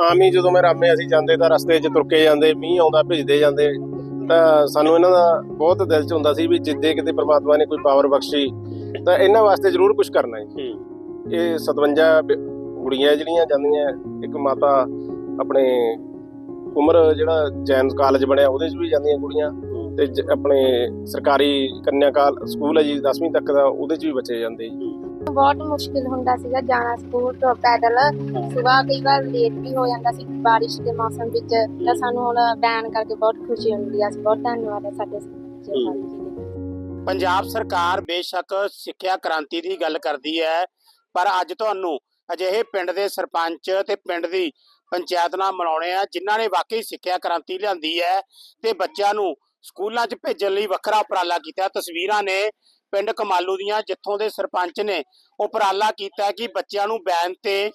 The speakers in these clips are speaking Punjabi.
ਆਮ ਹੀ ਜਦੋਂ ਮੈਂ ਰਾਮੇ ਅਸੀਂ ਜਾਂਦੇ ਤਾਂ ਰਸਤੇ 'ਚ ਤੁਰ ਕੇ ਜਾਂਦੇ ਮੀਂਹ ਆਉਂਦਾ ਭਿੱਜਦੇ ਜਾਂਦੇ। ਤਾਂ ਸਾਨੂੰ ਇਹਨਾਂ ਦਾ ਬਹੁਤ ਦਿਲ 'ਚ ਹੁੰਦਾ ਸੀ ਵੀ ਜਿੱਦੇ ਕਿਤੇ ਪ੍ਰਮਾਤਮਾ ਨੇ ਕੋਈ ਪਾਵਰ ਬਖਸ਼ੀ ਤਾਂ ਇਹਨਾਂ ਵਾਸਤੇ ਜ਼ਰੂਰ ਕੁਝ ਕਰਨਾ ਹੈ। ਇਹ 57 ਬ- ਕੁੜੀਆਂ ਜਿਹੜੀਆਂ ਜਾਂਦੀਆਂ ਇੱਕ ਮਾਤਾ ਆਪਣੇ ਉਮਰ ਜਿਹੜਾ ਜੈਨ ਕਾਲਜ ਬਣਿਆ ਉਹਦੇ 'ਚ ਵੀ ਜਾਂਦੀਆਂ ਕੁੜੀਆਂ ਤੇ ਆਪਣੇ ਸਰਕਾਰੀ ਕੰਨਿਆ ਕਾਲ ਸਕੂਲ ਹੈ ਜੀ 10ਵੀਂ ਤੱਕ ਦਾ ਉਹਦੇ 'ਚ ਵੀ ਬੱਚੇ ਜਾਂਦੇ ਜੀ। ਬਹੁਤ ਮੁਸ਼ਕਿਲ ਹੁੰਦਾ ਸੀਗਾ ਜਾਣਾ ਸਕੂਲ ਤੋਂ ਪੈਦਲ। ਸਵੇਰ ਕਈ ਵਾਰ ਲੇਟ ਵੀ ਹੋ ਜਾਂਦਾ ਸੀ ਬਾਰਿਸ਼ ਦੇ ਮੌਸਮ ਵਿੱਚ। ਤਾਂ ਸਾਨੂੰ ਹੁਣ ਬੈਨ ਕਰਕੇ ਬਹੁਤ ਖੁਸ਼ੀ ਹੁੰਦੀ ਆ। ਅਸੀਂ ਬਹੁਤ ਧੰਨਵਾਦ ਹੈ ਸਾਡੇ ਸਰਕਾਰ ਜੀ ਦੇ। ਪੰਜਾਬ ਸਰਕਾਰ ਬੇਸ਼ੱਕ ਸਿੱਖਿਆ ਕ੍ਰਾਂਤੀ ਦੀ ਗੱਲ ਕਰਦੀ ਹੈ ਪਰ ਅੱਜ ਤੁਹਾਨੂੰ ਅਜਿਹੇ ਪਿੰਡ ਦੇ ਸਰਪੰਚ ਤੇ ਪਿੰਡ ਦੀ ਪੰਚਾਇਤ ਨਾਲ ਮਿਲਾਉਣੇ ਆ ਜਿਨ੍ਹਾਂ ਨੇ ਵਾਕਈ ਸਿੱਖਿਆ ਕ੍ਰਾਂਤੀ ਲਿਆਂਦੀ ਹੈ ਤੇ ਬੱਚਿਆਂ ਨੂੰ ਸਕੂਲਾਂ 'ਚ ਭੇਜਣ ਲਈ ਵੱਖਰਾ ਉਪਰਾਲਾ ਕੀਤਾ। ਤਸਵੀਰਾਂ ਨੇ ਪਿੰਡ ਕਮਾਲੂ ਦੀਆਂ, ਜਿੱਥੋਂ ਦੇ ਸਰਪੰਚ ਨੇ ਉਪਰਾਲਾ ਕੀਤਾ ਕਿ ਬੱਚਿਆਂ ਨੂੰ ਬੈਨ ਤੇ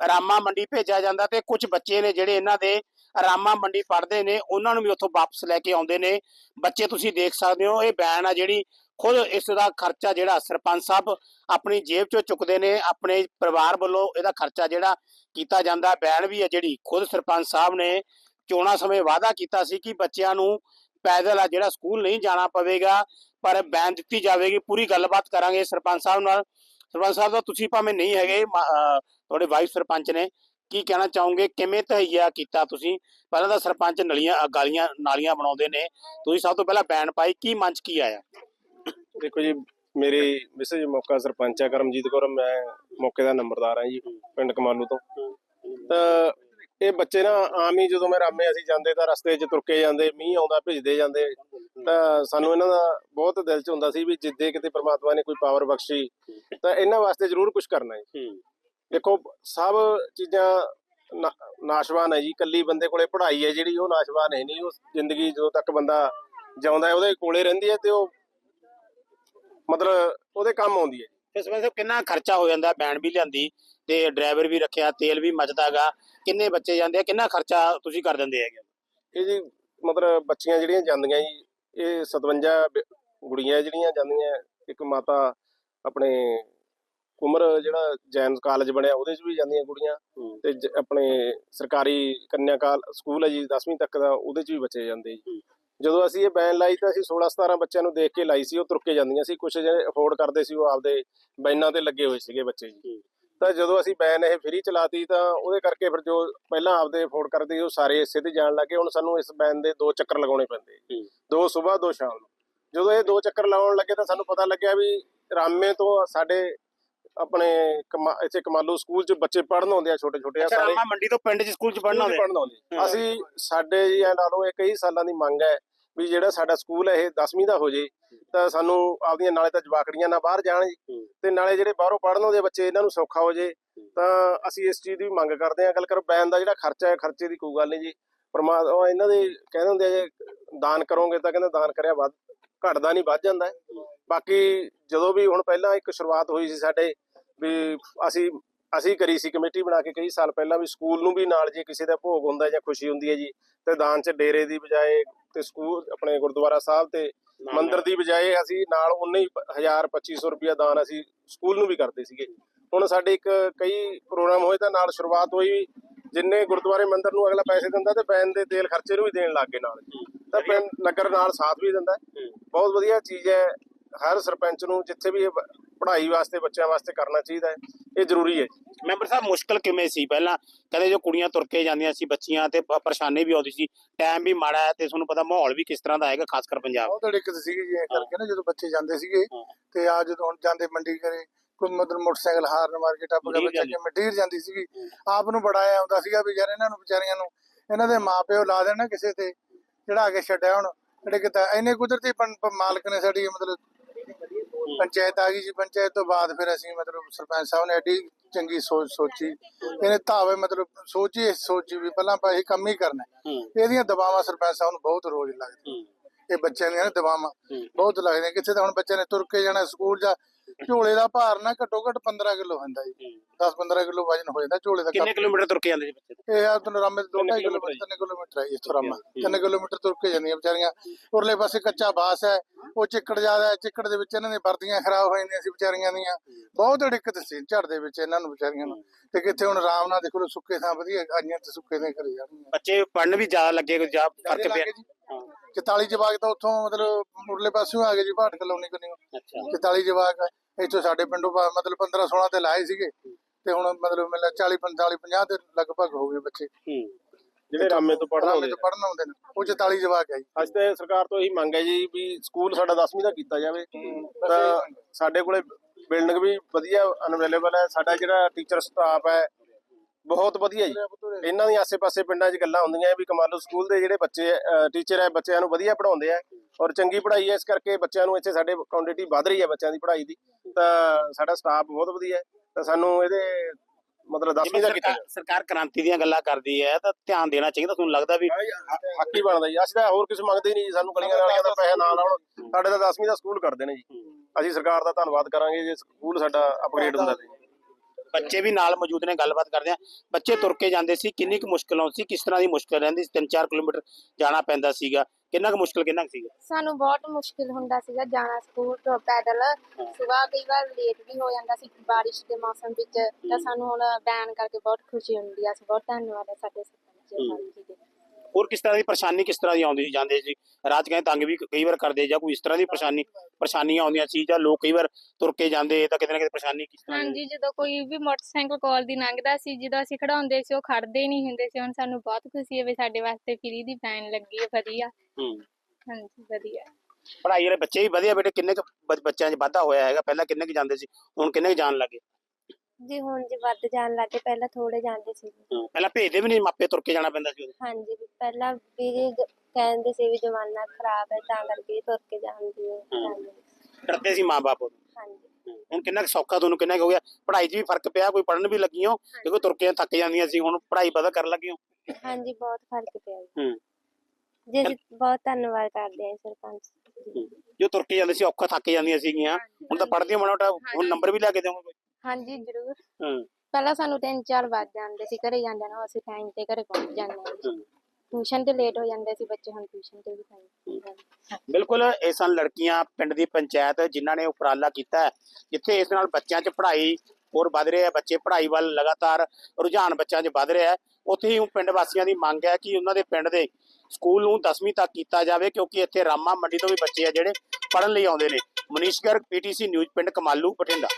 ਰਾਮਾ ਮੰਡੀ ਭੇਜਿਆ ਜਾਂਦਾ ਤੇ ਕੁਝ ਬੱਚੇ ਨੇ ਜਿਹੜੇ ਇਹਨਾਂ ਦੇ ਰਾਮਾ ਮੰਡੀ ਪੜ੍ਹਦੇ ਨੇ, ਉਹਨਾਂ ਨੂੰ ਵੀ ਉੱਥੋਂ ਵਾਪਸ ਲੈ ਕੇ ਆਉਂਦੇ ਨੇ। ਬੱਚੇ ਤੁਸੀਂ ਦੇਖ ਸਕਦੇ ਹੋ, ਇਹ ਬੈਨ ਆ ਜਿਹੜੀ ਖੁਦ ਇਸ ਦਾ ਖਰਚਾ ਜਿਹੜਾ ਸਰਪੰਚ ਸਾਹਿਬ ਆਪਣੀ ਜੇਬ ਚੋਂ ਚੁੱਕਦੇ ਨੇ, ਆਪਣੇ ਪਰਿਵਾਰ ਵੱਲੋਂ ਇਹਦਾ ਖਰਚਾ ਜਿਹੜਾ ਕੀਤਾ ਜਾਂਦਾ। ਬੈਨ ਵੀ ਹੈ ਜਿਹੜੀ ਖੁਦ ਸਰਪੰਚ ਸਾਹਿਬ ਨੇ ਚੋਣਾਂ ਸਮੇਂ ਵਾਅਦਾ ਕੀਤਾ ਸੀ ਕਿ ਬੱਚਿਆਂ ਨੂੰ ਪੈਦਲ ਆ, ਜਿਹੜਾ ਸਕੂਲ ਨਹੀਂ ਜਾਣਾ ਪਵੇਗਾ, ਪਰ ਬੈਨ ਦਿੱਤੀ ਜਾਵੇਗੀ, ਪੂਰੀ ਗੱਲਬਾਤ ਕਰਾਂਗੇ ਸਰਪੰਚ ਸਾਹਿਬ ਨਾਲ। ਸਰਪੰਚ ਸਾਹਿਬ ਦਾ ਤੁਸੀਂ ਭਾਵੇਂ ਨਹੀਂ ਹੈਗੇ ਤੁਹਾਡੇ ਵਾਈਸ ਸਰਪੰਚ ਨੇ। ਕੀ ਕਹਿਣਾ ਚਾਹੋਗੇ? ਕਿਵੇਂ ਤਹਈਆ ਕੀਤਾ ਤੁਸੀਂ? ਪਹਿਲਾਂ ਤਾਂ ਸਰਪੰਚ ਨਲੀਆਂ ਗਾਲੀਆਂ, ਨਾਲੀਆਂ ਬਣਾਉਂਦੇ ਨੇ। ਤੁਸੀਂ ਸਭ ਤੋਂ ਪਹਿਲਾਂ ਬੈਨ ਪਾਈ, ਕੀ ਮੰਚ ਕੀ ਆਇਆ? ਦੇਖੋ ਜੀ, ਮੇਰੀ ਮਿਸੇਜ ਮੌਕਾ ਸਰਪੰਚ ਆ, ਕਰਮਜੀਤ ਕੌਰ। ਮੈਂ ਮੌਕੇ ਦਾ ਨੰਬਰਦਾਰ ਆ ਜੀ, ਪਿੰਡ ਕਮਾਲੂ ਤੋਂ। ਤਾਂ ਇਹ ਬੱਚੇ ਨਾ ਆਮ ਹੀ ਜਦੋਂ ਮੈਂ ਰਾਮੇ ਅਸੀਂ ਜਾਂਦੇ ਤਾਂ ਰਸਤੇ 'ਚ ਤੁਰ ਕੇ ਜਾਂਦੇ ਮੀਂਹ ਆਉਂਦਾ ਭਿੱਜਦੇ ਜਾਂਦੇ। ਤਾਂ ਸਾਨੂੰ ਇਹਨਾਂ ਦਾ ਬਹੁਤ ਦਿਲ 'ਚ ਹੁੰਦਾ ਸੀ ਵੀ ਜਿੱਦੇ ਕਿਤੇ ਪ੍ਰਮਾਤਮਾ ਨੇ ਕੋਈ ਪਾਵਰ ਬਖਸ਼ੀ ਤਾਂ ਇਹਨਾਂ ਵਾਸਤੇ ਜ਼ਰੂਰ ਕੁਝ ਕਰਨਾ ਹੈ। ਦੇਖੋ ਸਭ ਚੀਜ਼ਾਂ ਨਾਸ਼ਵਾਨ ਹੈ ਜੀ। ਕੱਲੀ ਬੰਦੇ ਕੋਲੇ ਪੜ੍ਹਾਈ ਹੈ ਜਿਹੜੀ ਉਹ ਨਾਸ਼ਵਾਨ ਹੈ ਨਹੀਂ। ਉਹ ਜ਼ਿੰਦਗੀ ਜਦੋਂ ਤੱਕ ਬੰਦਾ ਜਿਉਂਦਾ ਹੈ ਉਹਦੇ ਕੋਲੇ ਰਹਿੰਦੀ ਹੈ ਤੇ ਉਹ ਮਤਲਬ ਉਹਦੇ ਕੰਮ ਆਉਂਦੀ ਹੈ ਇਸ ਵਜ੍ਹਾ ਕਿੰਨਾ ਖਰਚਾ ਹੋ ਜਾਂਦਾ ਬੈਨ ਵੀ ਲਿਆਂਦੀ ਤੇ ਡਰਾਈਵਰ ਵੀ ਰੱਖਿਆ ਤੇਲ ਵੀ ਮਚਦਾਗਾ ਕਿੰਨੇ ਬੱਚੇ ਜਾਂਦੇ ਆ ਕਿੰਨਾ ਖਰਚਾ ਤੁਸੀਂ ਕਰ ਦਿੰਦੇ ਹੈਗੇ ਇਹ ਜੀ ਮਤਲਬ ਬੱਚੀਆਂ ਜਿਹੜੀਆਂ ਜਾਂਦੀਆਂ ਜੀ ਇਹ 57 ਬ- ਕੁੜੀਆਂ ਜਿਹੜੀਆਂ ਜਾਂਦੀਆਂ ਇੱਕ ਮਾਤਾ ਆਪਣੇ ਉਮਰ ਜਿਹੜਾ ਜੈਨ ਕਾਲਜ ਬਣਿਆ ਉਹਦੇ 'ਚ ਵੀ ਜਾਂਦੀਆਂ ਕੁੜੀਆਂ ਤੇ ਜ- ਆਪਣੇ ਸਰਕਾਰੀ ਕੰਨਿਆ ਕਾਲ ਸਕੂਲ ਹੈ ਜੀ 10ਵੀਂ ਤੱਕ ਦਾ ਉਹਦੇ 'ਚ ਵੀ ਬੱਚੇ ਜਾਂਦੇ ਜੀ। ਜਦੋਂ ਅਸੀਂ ਇਹ ਬੈਨ ਲਾਈ ਤਾਂ ਅਸੀਂ 16 17 ਬੱਚਿਆਂ ਨੂੰ ਦੇਖ ਕੇ ਲਾਈ ਸੀ ਉਹ ਤੁਰ ਕੇ ਜਾਂਦੀਆਂ ਸੀ ਕੁਝ ਜਿਹੜੇ ਅਫੋਰਡ ਕਰਦੇ ਸੀ ਉਹ ਆਪਦੇ ਬੈਨਾਂ ਤੇ ਲੱਗੇ ਹੋਏ ਸੀਗੇ ਬੱਚੇ ਜੀ। ਤਾਂ ਜਦੋਂ ਅਸੀਂ ਬੈਨ ਇਹ ਫ੍ਰੀ ਚਲਾਤੀ ਤਾਂ ਉਹਦੇ ਕਰਕੇ ਫਿਰ ਜੋ ਪਹਿਲਾਂ ਆਪਦੇ ਅਫੋਰਡ ਕਰਦੇ ਉਹ ਸਾਰੇ ਇਸੇ ਤੇ ਜਾਣ ਲੱਗੇ। ਹੁਣ ਸਾਨੂੰ ਇਸ ਬੈਨ ਦੇ ਦੋ ਚੱਕਰ ਲਗਾਉਣੇ ਪੈਂਦੇ। ਦੋ ਸਵੇਰ ਦੋ ਸ਼ਾਮ ਨੂੰ। ਜਦੋਂ ਇਹ ਦੋ ਚੱਕਰ ਲਾਉਣ ਲੱਗੇ ਤਾਂ ਸਾਨੂੰ ਪਤਾ ਲੱਗਿਆ ਵੀ ਰਾਮੇ ਤੋਂ ਸਾਡੇ ਆਪਣੇ ਇੱਥੇ ਕਮਾਲੂ ਸਕੂਲ 'ਚ ਬੱਚੇ ਪੜ੍ਹਨ ਆਉਂਦੇ ਆ ਛੋਟੇ ਛੋਟੇ ਆ ਰਾਮਾ ਮੰਡੀ ਤੋਂ ਪਿੰਡ 'ਚ ਸਕੂਲ 'ਚ ਪੜ੍ਹਨ ਆਉਂਦੇ। ਅਸੀਂ ਸਾਡੇ ਜੀ ਐ ਲਾ ਲਓ ਇਹ ਕਈ ਸਾਲਾਂ ਦੀ ਮੰਗ ਹੈ ਵੀ ਜਿਹੜਾ ਸਾਡਾ ਸਕੂਲ ਹੈ ਇਹ 10ਵੀਂ ਦਾ ਹੋ ਜੇ ਤਾਂ ਸਾਨੂੰ ਆਪਦੀਆਂ ਨਾਲੇ ਤਾਂ ਜਵਾਕੜੀਆਂ ਨਾ ਬਾਹਰ ਜਾਣ ਜੀ। ਤੇ ਨਾਲੇ ਜਿਹੜੇ ਬਾਹਰੋਂ ਪੜ੍ਹਨ ਆਉਂਦੇ ਬੱਚੇ ਇਹਨਾਂ ਨੂੰ ਸੌਖਾ ਹੋ ਜੇ ਤਾਂ ਅਸੀਂ ਇਸ ਚੀਜ਼ ਦੀ ਮੰਗ ਕਰਦੇ ਹਾਂ ਗੱਲ ਕਰੋ ਬੈਨ ਦਾ ਜਿਹੜਾ ਖਰਚਾ ਹੈ ਖਰਚੇ ਦੀ ਕੋਈ ਗੱਲ ਨਹੀਂ ਜੀ ਪਰਮਾਤਮਾ ਇਹਨਾਂ ਦੇ ਕਹਿੰਦੇ ਹੁੰਦੇ ਆ ਜੇ ਦਾਨ ਕਰੋਗੇ ਤਾਂ ਕਹਿੰਦੇ ਦਾਨ ਕਰਿਆ ਵੱਧ ਘਟਦਾ ਨਹੀਂ ਵੱਧ ਜਾਂਦਾ। ਬਾਕੀ ਜਦੋਂ ਵੀ ਹੁਣ ਪਹਿਲਾਂ ਇੱਕ ਸ਼ੁਰੂਆਤ ਹੋਈ ਸੀ ਸਾਡੇ ਵੀ ਅਸੀਂ ਅਸੀਂ ਕਰੀ ਸੀ ਕਮੇਟੀ ਬਣਾ ਕੇ ਕਈ ਸਾਲ ਪਹਿਲਾਂ ਵੀ ਸਕੂਲ ਨੂੰ ਵੀ ਨਾਲ ਜੇ ਕਿਸੇ ਦਾ ਭੋਗ ਹੁੰਦਾ ਜਾਂ ਖੁਸ਼ੀ ਹੁੰਦੀ ਹੈ ਜੀ ਤੇ ਦਾਨ ਚ ਡੇਰੇ ਦੀ ਬਜਾਏ ਤੇ ਸਕੂਲ ਆਪਣੇ ਗੁਰਦੁਆਰਾ ਸਾਹਿਬ ਤੇ ਮੰਦਿਰ ਦੀ ਬਜਾਏ ਅਸੀਂ ਨਾਲ ਉਨੇ ਹੀ 1000 2500 ਰੁਪਇਆ ਦਾਨ ਅਸੀਂ ਸਕੂਲ ਨੂੰ ਵੀ ਕਰਦੇ ਸੀਗੇ। ਹੁਣ ਸਾਡੇ ਇੱਕ ਕਈ ਪ੍ਰੋਗਰਾਮ ਹੋਏ ਤਾਂ ਨਾਲ ਸ਼ੁਰੂਆਤ ਹੋਈ ਜਿੰਨੇ ਗੁਰਦੁਆਰੇ ਮੰਦਿਰ ਨੂੰ ਅਗਲਾ ਪੈਸੇ ਦਿੰਦਾ ਤੇ ਬੈਨ ਦੇ ਤੇਲ ਖਰਚੇ ਨੂੰ ਵੀ ਦੇਣ ਲੱਗ ਗਏ ਨਾਲ। ਤਾਂ ਪਿੰਡ ਨਗਰ ਨਾਲ ਸਾਥ ਵੀ ਦਿੰਦਾ। ਬਹੁਤ ਵਧੀਆ ਚੀਜ਼ ਹੈ। ਹਰ ਸਰਪੰਚ ਨੂੰ ਜਿੱਥੇ ਵੀ ਪੜ੍ਹਾਈ ਵਾਸਤੇ ਬੱਚਿਆਂ ਵਾਸਤੇ ਕਰਨਾ ਚਾਹੀਦਾ ਹੈ। ਇਹ ਜ਼ਰੂਰੀ ਹੈ। ਮੈਂਬਰ ਸਾਹਿਬ ਮੁਸ਼ਕਲ ਕਿਵੇਂ ਸੀ? ਪਹਿਲਾਂ ਕਹਿੰਦੇ ਜੋ ਕੁੜੀਆਂ ਤੁਰ ਕੇ ਜਾਂਦੀਆਂ ਸੀ ਬੱਚੀਆਂ ਤੇ ਪ- ਪਰੇਸ਼ਾਨੀ ਵੀ ਆਉਂਦੀ ਸੀ ਟਾਈਮ ਵੀ ਮਾੜਾ ਹੈ ਤੇ ਤੁਹਾਨੂੰ ਪਤਾ ਮਾਹੌਲ ਵੀ ਕਿਸ ਤਰ੍ਹਾਂ ਦਾ ਹੈਗਾ ਖਾਸ ਕਰ ਪੰਜਾਬ। ਬਹੁਤ ਦਿੱਕਤ ਸੀਗੀ ਜੀ ਇਹ ਕਰਕੇ ਨਾ ਜਦੋਂ ਬੱਚੇ ਜਾਂਦੇ ਸੀਗੇ ਹਾਂ। ਤੇ ਆ ਜਦੋਂ ਹੁਣ ਜਾਂਦੇ ਮੰਡੀ ਕਰੇ ਕੋਈ ਮਤਲਬ ਮੋਟਰਸਾਈਕਲ ਹਾਰਨ ਮਾਰ ਕੇ ਟੱਪ ਗਿਆ ਮੰਡੀਰ ਬੱਚਾ ਜਾਂਦੀ। ਕਿ ਮੰਡੀਰ ਜਾਂਦੀ ਸੀਗੀ। ਆਪ ਨੂੰ ਬੜਾ ਆਇਆ ਆਉਂਦਾ ਸੀਗਾ ਵੀ ਯਾਰ ਇਹਨਾਂ ਨੂੰ ਵਿਚਾਰੀਆਂ ਨੂੰ ਇਹਨਾਂ ਦੇ ਮਾਪਿਓ ਲਾ ਦੇਣ ਕਿਸੇ ਤੇ ਚੜਾ ਕੇ ਛੱਡਿਆ ਹੁਣ ਜਿਹੜੇ ਕਿਤਾ ਇੰਨੇ ਕੁਦਰਤੀ ਪ- ਮਾਲਕ ਨੇ ਸਾਡੀ ਮਤਲਬ ਪੰਚਾਇਤ ਆ ਗਈ ਜੀ ਪੰਚਾਇਤ ਤੋਂ ਬਾਅਦ ਫਿਰ ਅਸੀਂ ਮਤਲਬ ਸਰਪੰਚ ਸਾਹਿਬ ਨੇ ਐਡੀ ਚੰਗੀ ਸੋਚ ਸੋਚੀ। ਇਹਨੇ ਧਾਵੇ ਮਤਲਬ ਸੋਚੀ ਸੋਚੀ ਵੀ ਪਹਿਲਾਂ ਆਪਾਂ ਇਹ ਕੰਮ ਹੀ ਕਰਨਾ ਹੈ। ਇਹਦੀਆਂ ਦਬਾਵਾਂ ਸਰਪੰਚ ਸਾਹਿਬ ਨੂੰ ਬਹੁਤ ਰੋਜ਼ ਲੱਗਦੀਆਂ। ਹੂੰ। ਇਹ ਬੱਚਿਆਂ ਦੀਆਂ ਨਾ ਦਵਾਵਾਂ ਹੂੰ। ਬਹੁਤ ਲੱਗਦੀਆਂ। ਕਿੱਥੇ ਤਾਂ ਹੁਣ ਬੱਚੇ ਨੇ ਤੁਰ ਕੇ ਜਾਣਾ ਸਕੂਲ ਜਾਂ ਝੋਲੇ ਦਾ ਭਾਰ ਨਾ ਘੱਟੋ ਘੱਟ 15 ਕਿਲੋ ਹੁੰਦਾ ਜੀ। 10-15 ਕਿਲੋ ਵਜਨ ਹੋ ਜਾਂਦਾ ਝੋਲੇ ਦਾ ਕਿੰਨੇ ਕਿਲੋਮੀਟਰ ਤੁਰ ਕੇ ਜਾਂਦੇ ਬੱਚੇ? ਇਹ ਆ ਤੁਹਾਨੂੰ ਰਾਮੇ ਤੋਂ ਤਿੰਨ 2.5 ਕਿਲੋਮੀਟਰ ਕਿਲੋਮੀਟਰ 3 ਕਿਲੋਮੀਟਰ ਹੈ ਜੀ ਇੱਥੋਂ ਰਾਮਾ। 3 ਕਿਲੋਮੀਟਰ ਤੁਰ ਕੇ ਜਾਂਦੀਆਂ ਵਿਚਾਰੀਆਂ। ਉਰਲੇ ਪਾਸੇ ਕੱਚਾ ਬਾਸ ਹੈ ਉਹ ਚਿੱਕੜ ਜ਼ਿਆਦਾ ਹੈ ਚਿੱਕੜ ਦੇ ਵਿੱਚ ਇਹਨਾਂ ਦੀਆਂ ਵਰਦੀਆਂ ਖਰਾਬ ਹੋ ਜਾਂਦੀਆਂ ਸੀ ਵਿਚਾਰੀਆਂ ਦੀਆਂ। ਬਹੁਤ ਦਿੱਕਤ ਸੀ ਝੜ ਦੇ ਵਿੱਚ ਇਹਨਾਂ ਨੂੰ ਵਿਚਾਰੀਆਂ ਨੂੰ। ਤੇ ਕਿੱਥੇ ਹੁਣ ਆਰਾਮ ਨਾਲ ਦੇਖੋ ਸੁੱਕੇ ਥਾਂ ਵਧੀਆ ਆਈਆਂ ਤੇ ਸੁੱਕੇ ਥਾਂ ਘਰੇ ਜਾਣਗੀਆਂ। ਬੱਚੇ ਪੜਨ ਵੀ ਜ਼ਿਆਦਾ ਲੱਗੇ ਕੋਈ ਜਾ ਫ਼ਰਕ ਪਿਆ। ਲੱਗੇ ਜੀ। 44 ਜਵਾਕ ਤਾਂ ਉੱਥੋਂ ਮਤਲਬ ਉਰਲੇ ਪਾਸਿਓਂ ਆ ਗਏ ਜੀ ਭਾਟ ਕਲੋਨੀ ਅੱਛਾ। 44 ਜਵਾਕ ਇੱਥੋਂ ਸਾਡੇ ਪਿੰਡੋਂ ਪਾ- ਮਤਲਬ 15 16 ਤੇ ਲਾਏ ਸੀਗੇ। ਤੇ ਹੁਣ ਮਤਲਬ ਮੈਨੂੰ 40 45 50 ਦੇ ਲਗਭਗ ਹੋ ਗਏ ਬੱਚੇ। ਹੂੰ। ਜਿਹੜੇ ਰਾਮੇ ਤੋਂ ਪੜ੍ਹਨ ਆਉਂਦੇ ਤੋਂ ਪੜਨ ਆਉਂਦੇ ਨੇ। ਉਹ 44 ਜਵਾਕ ਹੈ ਜੀ। ਅੱਜ ਤੇ ਸਰਕਾਰ ਤੋਂ ਇਹੀ ਮੰਗ ਹੈ ਜੀ ਵੀ ਸਕੂਲ ਸਾਡਾ 10ਵੀਂ ਦਾ ਕੀਤਾ ਜਾਵੇ। ਤਾਂ ਸਾਡੇ ਕੋਲੇ ਬਿਲਡਿੰਗ ਵੀ ਵਧੀਆ ਅਨਅਵੇਲੇਬਲ ਹੈ। ਸਾਡਾ ਜਿਹੜਾ ਟੀਚਰ ਸਟਾਫ ਹੈ ਬਹੁਤ ਵਧੀਆ ਜੀ। ਇਹਨਾਂ ਦੀ ਆਸੇ-ਪਾਸੇ ਪਿੰਡਾਂ 'ਚ ਗੱਲਾਂ ਹੁੰਦੀਆਂ ਵੀ ਕਮਾਲੋ ਸਕੂਲ ਦੇ ਜਿਹੜੇ ਬੱਚੇ ਟੀਚਰ ਹੈ ਬੱਚਿਆਂ ਨੂੰ ਵਧੀਆ ਪੜਾਉਂਦੇ ਆ ਔਰ ਚੰਗੀ ਪੜ੍ਹਾਈ ਹੈ ਇਸ ਕਰਕੇ ਬੱਚਿਆਂ ਨੂੰ ਇੱਥੇ ਸਾਡੇ ਕੁਆਂਟੀਟੀ ਵੱਧ ਰਹੀ ਹੈ ਬੱਚਿਆਂ ਦੀ ਪੜ੍ਹਾਈ ਦੀ। ਤਾਂ ਸਾਡਾ ਸਟਾਫ ਬਹੁਤ ਵਧੀਆ ਹੈ। ਤਾਂ ਸਾਨੂੰ ਇਹਦੇ ਮਤਲਬ 10ਵੀਂ ਜਿਵੇਂ ਦਾ ਕੀਤਾ ਸਰਕਾਰ ਕ੍ਰਾਂਤੀ ਦੀਆਂ ਗੱਲਾਂ ਕਰਦੀ ਹੈ ਤਾਂ ਧਿਆਨ ਦੇਣਾ ਚਾਹੀਦਾ ਤੁਹਾਨੂੰ ਲੱਗਦਾ ਵੀ ਹੱਕ ਬਣਦਾ ਜੀ। ਅਸੀਂ ਤਾਂ ਹੋਰ ਕੁਝ ਮੰਗਦੇ ਹੀ ਨਹੀਂ ਜੀ ਸਾਨੂੰ ਗਲੀਆਂ ਨਾਲੀਆਂ ਦਾ ਪੈਸਾ ਨਾ ਲਾਉਣ ਸਾਡੇ ਤਾਂ 10ਵੀਂ ਦਾ ਸਕੂਲ ਕਰਦੇ ਨੇ ਜੀ। ਅਸੀਂ ਸਰਕਾਰ ਦਾ ਧੰਨਵਾਦ ਕਰਾਂਗੇ ਜੇ ਸਕੂਲ ਸਾਡਾ ਅਪਗ੍ਰੇਡ ਹੁੰਦਾ ਤੇ। ਬੱਚੇ ਵੀ ਨਾਲ ਮੌਜੂਦ ਨੇ ਗੱਲਬਾਤ ਕਰਦੇ ਆ ਬੱਚੇ ਤੁਰ ਕੇ ਜਾਂਦੇ ਸੀ ਕਿੰਨੀ ਕੁ ਮੁਸ਼ਕਲ ਆਉਂਦੀ ਸੀ ਕਿਸ ਤਰ੍ਹਾਂ ਦੀ ਮੁਸ਼ਕਲ ਰਹਿੰਦੀ ਸੀ? 3-4 ਕਿਲੋਮੀਟਰ ਜਾਣਾ ਪੈਂਦਾ ਸੀਗਾ। ਕਿੰਨਾ ਕੁ ਮੁਸ਼ਕਲ ਕਿੰਨਾ ਕੁ ਸੀਗਾ? ਸਾਨੂੰ ਬਹੁਤ ਮੁਸ਼ਕਿਲ ਹੁੰਦਾ ਸੀਗਾ ਜਾਣਾ ਸਕੂਲ ਤੋਂ ਪੈਦਲ। ਸਵੇਰ ਕਈ ਵਾਰ ਲੇਟ ਵੀ ਹੋ ਜਾਂਦਾ ਸੀ ਬਾਰਿਸ਼ ਦੇ ਮੌਸਮ ਵਿੱਚ। ਤਾਂ ਸਾਨੂੰ ਹੁਣ ਬੈਨ ਕਰਕੇ ਬਹੁਤ ਖੁਸ਼ੀ ਹੁੰਦੀ ਆ। ਅਸੀਂ ਬਹੁਤ ਧੰਨਵਾਦ ਹੈ। ਸਾਡੇ ਸਰਪੰਚ ਜੀ ਦੇ। ਹੋਰ ਕਿਸ ਤਰ੍ਹਾਂ ਦੀ ਪਰੇਸ਼ਾਨੀ ਕਿਸ ਤਰ੍ਹਾਂ ਦੀ ਆਉਂਦੀ ਸੀ? ਜਾਂਦੇ ਸੀ ਰਾਤ ਕਹਿੰਦੇ ਤੰਗ ਵੀ ਕਈ ਵਾਰ ਕਰਦੇ ਜਾਂ ਕੋਈ ਇਸ ਤਰ੍ਹਾਂ ਦੀ ਪਰੇਸ਼ਾਨੀ ਪਰੇਸ਼ਾਨੀਆਂ ਆਉਂਦੀਆਂ ਸੀ ਜਾਂ ਲੋਕ ਕਈ ਵਾਰ ਤੁਰ ਕੇ ਜਾਂਦੇ ਤਾਂ ਕਿਤੇ ਨਾ ਕਿਤੇ ਪਰੇਸ਼ਾਨੀ ਕਿਸ ਤਰ੍ਹਾਂ ਹਾਂਜੀ ਜਦੋਂ ਕੋਈ ਵੀ ਮੋਟਰਸਾਈਕਲ ਕੋਲ ਦੀ ਲੰਘਦਾ ਸੀ ਜਦੋਂ ਅਸੀਂ ਖੜਾਉਂਦੇ ਸੀ ਉਹ ਖੜਦੇ ਨਹੀਂ ਹੁੰਦੇ ਸੀ ਹੁਣ ਸਾਨੂੰ ਬਹੁਤ ਖੁਸ਼ੀ ਹੈ ਵੀ ਸਾਡੇ ਵਾਸਤੇ ਫ੍ਰੀ ਦੀ ਵੈਨ ਲੱਗੀ ਹੈ ਵਧੀਆ। ਹੂੰ। ਹਾਂਜੀ ਵਧੀਆ। ਪੜ੍ਹਾਈ ਵਾਲੇ ਬੱਚੇ ਵੀ ਵਧੀਆ ਬੇਟੇ ਕਿੰਨੇ ਕੁ ਬ- ਬੱਚਿਆਂ 'ਚ ਵਾਧਾ ਹੋਇਆ ਹੈਗਾ ਪਹਿਲਾਂ ਕਿੰਨੇ ਕੁ ਜਾਂਦੇ ਸੀ ਹੁਣ ਕਿੰਨੇ ਕੁ ਜਾਣ ਲੱਗੇ? ਜੀ ਹੁਣ ਜੀ ਵੱਧ ਜਾਣ ਲੱਗੇ ਪਹਿਲਾਂ ਥੋੜੇ ਜਾਂਦੇ ਸੀ। ਪਹਿਲਾਂ ਭੇਜਦੇ ਵੀ ਨਹੀਂ ਮਾਪੇ ਤੁਰ ਕੇ ਜਾਣਾ ਪੈਂਦਾ ਸੀ ਉਦੋਂ। ਹਾਂਜੀ ਵੀ ਪਹਿਲਾਂ ਵੀ ਜੀ ਜ- ਕਹਿੰਦੇ ਸੀ ਵੀ ਜ਼ਮਾਨਾ ਖਰਾਬ ਹੈ ਤਾਂ ਕਰਕੇ ਤੁਰ ਕੇ ਜਾਂਦੀ ਹੈ। ਸੀ। ਡਰਦੇ ਸੀ ਮਾਪੇ ਹਾਂਜੀ। ਹੁਣ ਕਿੰਨਾ ਕੁ ਸੌਖਾ ਤੁਹਾਨੂੰ ਕਿੰਨਾ ਕੁ ਹੋ ਗਿਆ? ਪੜ੍ਹਾਈ 'ਚ ਵੀ ਫ਼ਰਕ ਪਿਆ ਕੋਈ ਪੜ੍ਹਨ ਵੀ ਲੱਗੀ ਹੋ ਕਿਉਂਕਿ ਤੁਰ ਕੇ ਥੱਕ ਜਾਂਦੀਆਂ ਸੀ ਹੁਣ ਪੜ੍ਹਾਈ ਪਤਾ ਕਰਨ ਲੱਗੇ ਹੋ ਹਾਂਜੀ ਬਹੁਤ ਫ਼ਰਕ ਪਿਆ ਜੀ। ਹੂੰ। ਜੀ ਅਸੀਂ ਬਹੁਤ ਧੰਨਵਾਦ ਕਰਦੇ ਹਾਂ ਸਰਪੰਚ ਜੀ। ਜੋ ਤੁਰ ਕੇ ਜਾਂਦੇ ਸੀ ਔਖਾ ਥੱਕ ਜਾਂਦੀਆਂ ਸੀਗੀਆਂ। ਹੁਣ ਤਾਂ ਪੜ੍ਹਦੀਆਂ ਮੋਟਾ ਹੁਣ ਨੰਬਰ ਵੀ ਲੈ ਕੇ ਦੇਵਾਂਗੇ। ਹਾਂਜੀ ਜ਼ਰੂਰ। ਹੂੰ। ਪਹਿਲਾਂ ਸਾਨੂੰ ਤਿੰਨ ਚਾਰ ਵੱਜ ਜਾਂਦੇ ਸੀ ਘਰੇ ਜਾਂਦੇ ਨੂੰ ਅਸੀਂ ਟਾਈਮ ਤੇ ਘਰੇ ਪਹੁੰਚ ਜਾਂਦੇ ਹਾਂ। ਟਿਊਸ਼ਨ ਤੇ ਲੇਟ ਹੋ ਜਾਂਦੇ ਸੀ ਬੱਚੇ ਹੁਣ ਟਿਊਸ਼ਨ ਤੇ ਵੀ ਟਾਈਮ ਬਿਲਕੁਲ ਇਹ ਸਨ ਲੜਕੀਆਂ ਪਿੰਡ ਦੀ ਪੰਚਾਇਤ ਜਿਨ੍ਹਾਂ ਨੇ ਉਪਰਾਲਾ ਕੀਤਾ ਹੈ, ਜਿੱਥੇ ਇਸ ਨਾਲ ਬੱਚਿਆਂ 'ਚ ਪੜ੍ਹਾਈ ਹੋਰ ਵੱਧ ਰਿਹਾ ਹੈ। ਬੱਚੇ ਪੜ੍ਹਾਈ ਵੱਲ ਲਗਾਤਾਰ ਰੁਝਾਨ ਬੱਚਿਆਂ 'ਚ ਵੱਧ ਰਿਹਾ ਹੈ। ਉੱਥੇ ਹੀ ਪਿੰਡ ਵਾਸੀਆਂ ਦੀ ਮੰਗ ਹੈ ਕਿ ਉਹਨਾਂ ਦੇ ਪਿੰਡ ਦੇ ਸਕੂਲ ਨੂੰ 10ਵੀਂ ਤੱਕ ਕੀਤਾ ਜਾਵੇ ਕਿਉਂਕਿ ਇੱਥੇ ਰਾਮਾ ਮੰਡੀ ਤੋਂ ਵੀ ਬੱਚੇ ਆ ਜਿਹੜੇ ਪੜ੍ਹਨ ਲਈ ਆਉਂਦੇ ਨੇ। ਮਨੀਸ਼ ਗਰਗ ਪੀਟੀਸੀ ਨਿਊਜ਼ ਪਿੰਡ ਕਮਾਲੂ ਬਠਿੰਡਾ।